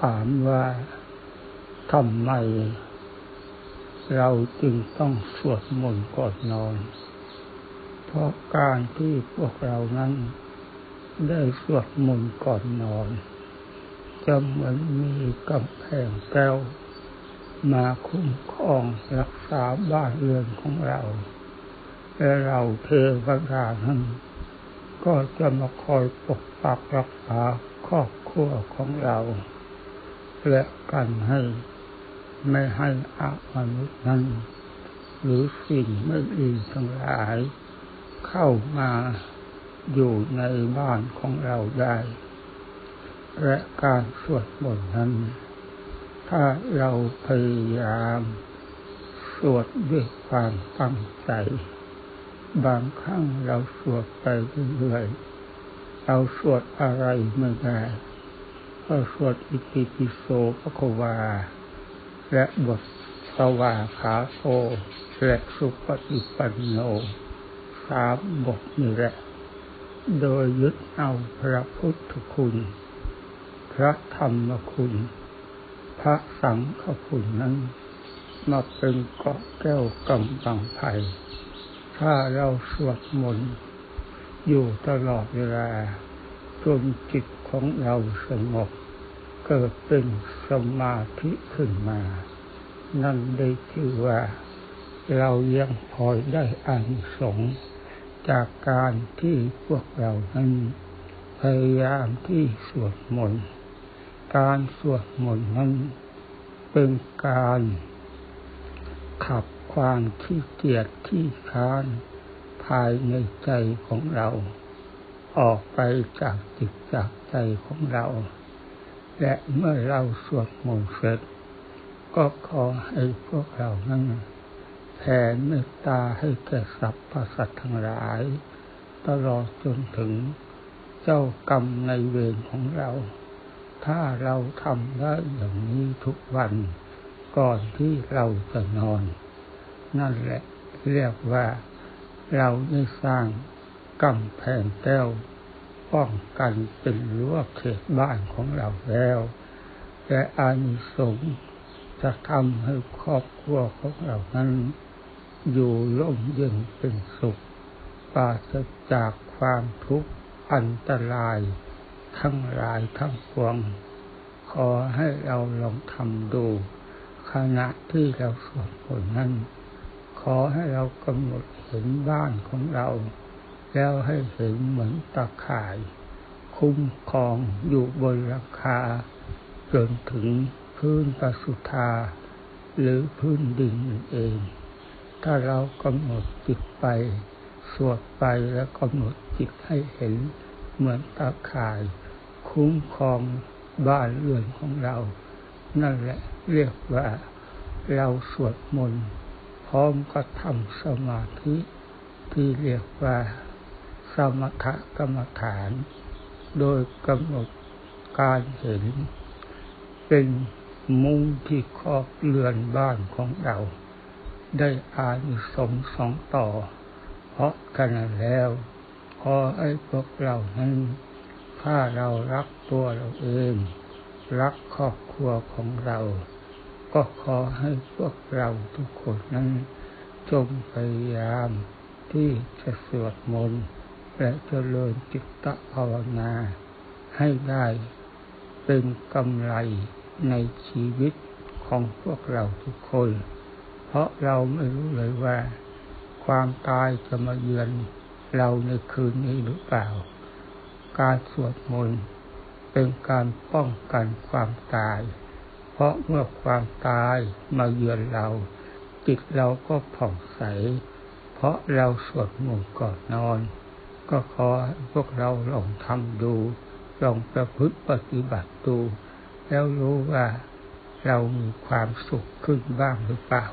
ถามว่าทำไม เราจึงต้องสวดมนต์ก่อนนอน เพราะการที่พวกเรานั้นได้สวดมนต์ก่อนนอน จะเหมือนมีกำแพงแก้วมาคุ้มครองรักษาบ้านเรือนของเราและเราเทวดานั้นก็จะมาคอยปกปักรักษาครอบครัวของเรา และกันให้ ไม่ให้อมนุษย์นั้น หรือสิ่งไม่ดีทั้งหลาย เข้ามาอยู่ในบ้านของเราได้ และการสวดมนต์นั้น ถ้าเราพยายามสวดด้วยความตั้งใจบางครั้งเราสวดไปเรื่อยๆเราสวดอะไรไม่ได้ ก็สวดอิติปิโสพระควา และบทสวาขาโตและสุปฏิปันโนสามบทนี้แหละ โดยยึดเอาพระพุทธคุณ พระธรรมคุณ พระสังฆคุณนั้นมาเป็นเกาะแก้วกำบังไผ่ถ้าเราสวดมนต์อยู่ตลอดเวลา จนจิตของเราสงบเกิดเป็นสมาธิขึ้นมา นั่นได้ชื่อว่าเรายังพอได้อานิสงส์จากการที่พวกเรานั้นพยายามที่สวดมนต์การสวดมนต์นั้นเป็นการขับความขี้เกียจที่ค้านภายในใจของเรา ออกไปจากจิตจากใจของเรา และเมื่อเราสวดมนต์เสร็จ ก็ขอให้พวกเรานั้นแผ่เมตตาให้แก่สรรพสัตว์ทั้งหลาย ตลอดจนถึงเจ้ากรรมในเวรของเรา ถ้าเราทำได้อย่างนี้ทุกวันก่อนที่เราจะนอน นั่นแหละเรียกว่าเราได้สร้าง กำแพงแก้วป้องกันเป็นรั้วเขตบ้านของเราแล้วและอานิสงส์จะทำให้ครอบครัวของเรานั้น อยู่ร่มเย็นเป็นสุขปราศจากความทุกข์อันตรายทั้งหลายทั้งปวง ขอให้เราลองทำดู ขณะที่เราสวดมนต์นั้น ขอให้เรากำหนดเห็นบ้านของเรา แล้วให้เห็นเหมือนตาข่าย คุ้มครองอยู่บนราคา จนถึงพื้นปสุธาหรือพื้นดินเอง ถ้าเรากำหนดจิตไป สวดไปแล้วกำหนดจิตให้เห็น เหมือนตาข่าย คุ้มครองบ้านเรือนของเรา นั่นแหละเรียกว่า เราสวดมนต์พร้อมก็ทำสมาธิที่เรียกว่า สมถกรรมฐาน โดยกำหนดการเห็น เป็นมุ้งที่ครอบเรือนบ้านของเรา ได้อานิสงสองต่อ เพราะขณะแล้ว ขอให้พวกเรานั้น ถ้าเรารักตัวเราเอง รักครอบครัวของเรา ก็ขอให้พวกเราทุกคนนั้นจงพยายามที่จะสวดมนต์ และเจริญจิตตภาวนาให้ได้เป็นกำไรในชีวิตของพวกเราทุกคน เพราะเราไม่รู้เลยว่า ความตายจะมาเยือนเราในคืนนี้หรือเปล่า การสวดมนต์เป็นการป้องกันความตาย เพราะเมื่อความตายมาเยือนเรา จิตเราก็ผ่องใส เพราะเราสวดมนต์ก่อนนอน ก็ขอพวกเราลองทำดู ลองประพฤติปฏิบัติดู แล้วรู้ว่าเรามีความสุขขึ้นบ้างหรือเปล่า